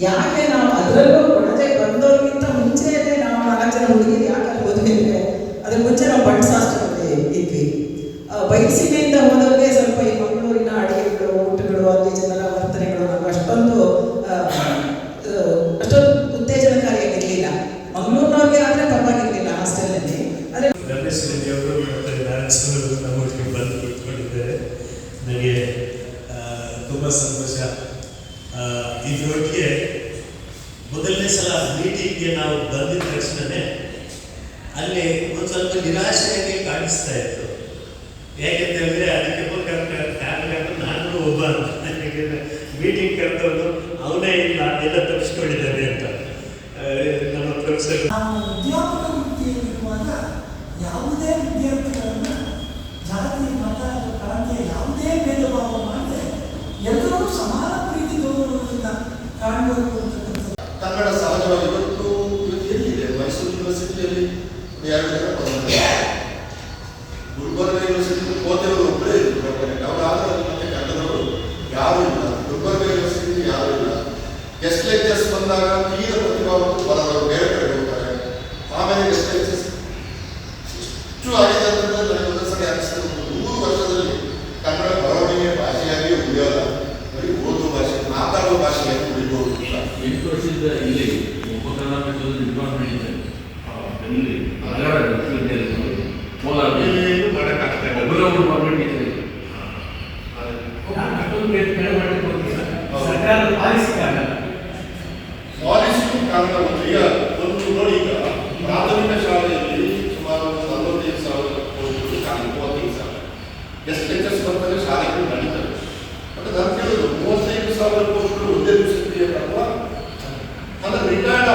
ಯಾಕೆ ನಾವು ಅದರಲ್ಲೂ ಕೊಡದೆ ಬಂದವ್ರಿಗಿಂತ ಮುಂಚೆನೇ ನಾವು ನಾಲ್ಕು ಜನ ಹುಡುಗಿರು ಯಾಕೆ ಅಲ್ಲಿ ಹೋದ್ವಿ ಅಂದರೆ ಅದ್ರ ಮುಂಚೆ ನಾವು ಬಂಟ್ಸಾಸ್ಟ್ರಲ್ಲಿ ಇದ್ವಿ. ಆ, ಬಯಲುಸೀಮೆಯಿಂದ ಹೋದವ್ರಿಗೆ ಸ್ವಲ್ಪ ಈ ಮಂಗಳೂರಿನ ಅಡುಗೆಗಳು ಊಟಗಳು ಅಲ್ಲಿ ಜನರ ವರ್ತನೆಗಳು ನಮ್ಗೆ ಅಷ್ಟೊಂದು ಅಷ್ಟೊಂದು ಉತ್ತೇಜನಕಾರಿಯಾಗಿರಲಿಲ್ಲ. ಮಂಗಳೂರಿನವ್ರಿಗೆ ಆದರೆ ಪರವಾಗಿರ್ಲಿಲ್ಲ ಹಾಸ್ಟೆಲ್ನಲ್ಲಿ. ಆದರೆ ಬಂದು ತುಂಬ ಸಂತೋಷ. ಇದರೊಟ್ಟಿಗೆ ಮೊದಲನೇ ಸಲ ಮೀಟಿಂಗ್ಗೆ ನಾವು ಬಂದಿದ ತಕ್ಷಣವೇ ಅಲ್ಲಿ ಒಂದು ಸ್ವಲ್ಪ ನಿರಾಶೆಯಾಗಿ ಕಾಣಿಸ್ತಾ ಇತ್ತು. ಯಾಕೆಂತಂದರೆ ಅದಕ್ಕೆ ಕಾರಣ ನಾನು ಒಬ್ಬ ಮೀಟಿಂಗ್ ಕರೆದವನು ಅವನೇ ಇಲ್ಲ, ಎಲ್ಲ ತಪ್ಪಿಸ್ಕೊಂಡಿದ್ದಾನೆ ಅಂತ. ನಮ್ಮ ಪ್ರೊಫೆಸರ್ ಯಾವುದೇ ವಿದ್ಯಾರ್ಥಿಗಳನ್ನ ಕನ್ನಡ ಸಹಜವಾಗಿ ಇವತ್ತು ಇವತ್ತು ಎಲ್ಲಿದೆ? ಮೈಸೂರು ಯೂನಿವರ್ಸಿಟಿಯಲ್ಲಿ ಎರಡು ಜನ ಗುಲ್ಬರ್ಗ ಯೂನಿವರ್ಸಿಟಿ ಹೋದವರು ಒಬ್ಬರೇ ಇದ್ರು ಅವ್ರು ಮತ್ತೆ ಕನ್ನಡದವರು ಯಾರು ಇಲ್ಲ. ಗುಲ್ಬರ್ಗ ಯೂನಿವರ್ಸಿಟಿ ಯಾರು ಇಲ್ಲ. ಗೆಸ್ಟ್ ಲೆಕ್ಚರ್ಸ್ ಬಂದಾಗ ತೀರ ಪ್ರತಿಭಾವಂತರು ಬರೋರು ಬೇರೆ ಕಡೆ ಹೋಗ್ತಾರೆ. ಆಮೇಲೆ ಗೆಸ್ಟ್ ಲೆಕ್ಚರ್ಸ್ ಇಷ್ಟು ಆಗಿದೆ ಅಂತಂದ್ರೆ ನನಗೆ ಒಂದೊಂದ್ಸರಿ ಅನಿಸ್ತದೆ ನೂರು ವರ್ಷದಲ್ಲಿ ಕನ್ನಡ ಬರವಣಿಗೆ ಭಾಷೆಯಾಗಿ ಉಳಿಯೋಲ್ಲ. ಇಲ್ಲಿ ನಗರ ವಿಶ್ವವಿದ್ಯಾಲಯದಲ್ಲಿ ಕೋಲಾರ ಏನು ಮಾಡೋಕ್ಕಾಗ್ತಾ ಇಲ್ಲ. ಒಬ್ಬರೊಬ್ಬರು ಪರ್ಮಿಟ್ ಇದೆ ಸರ್ಕಾರದ ಪಾಲಿಸಿ ಕಾರಣ ಪಾಲಿಸಿಗೂ ಕಾರಣ ಒಂದು ಈಗ ಒಂದು ನೋಡಿ ಈಗ ಪ್ರಾಥಮಿಕ ಶಾಲೆಯಲ್ಲಿ ಸುಮಾರು ಒಂದು ನಲವತ್ತೈದು ಸಾವಿರ ಕೋಟಿ ಕಾಲ ಮೂವತ್ತೈದು ಸಾವಿರ ಎಷ್ಟು ಲೆಕ್ಚರ್ಸ್ ಬರ್ತಾರೆ ಶಾಲೆಗಳು ನಡೀತವೆ ಬಟ್ ನಾನು ಕೇಳೋದು ಮೂವತ್ತೈದು ಸಾವಿರ ಕೋಟಿಗಳು ಒಂದೇ ದಿವಸಕ್ಕೆ ಅಥವಾ ಅಂದ್ರೆ ರಿಟೈರ್ಡ್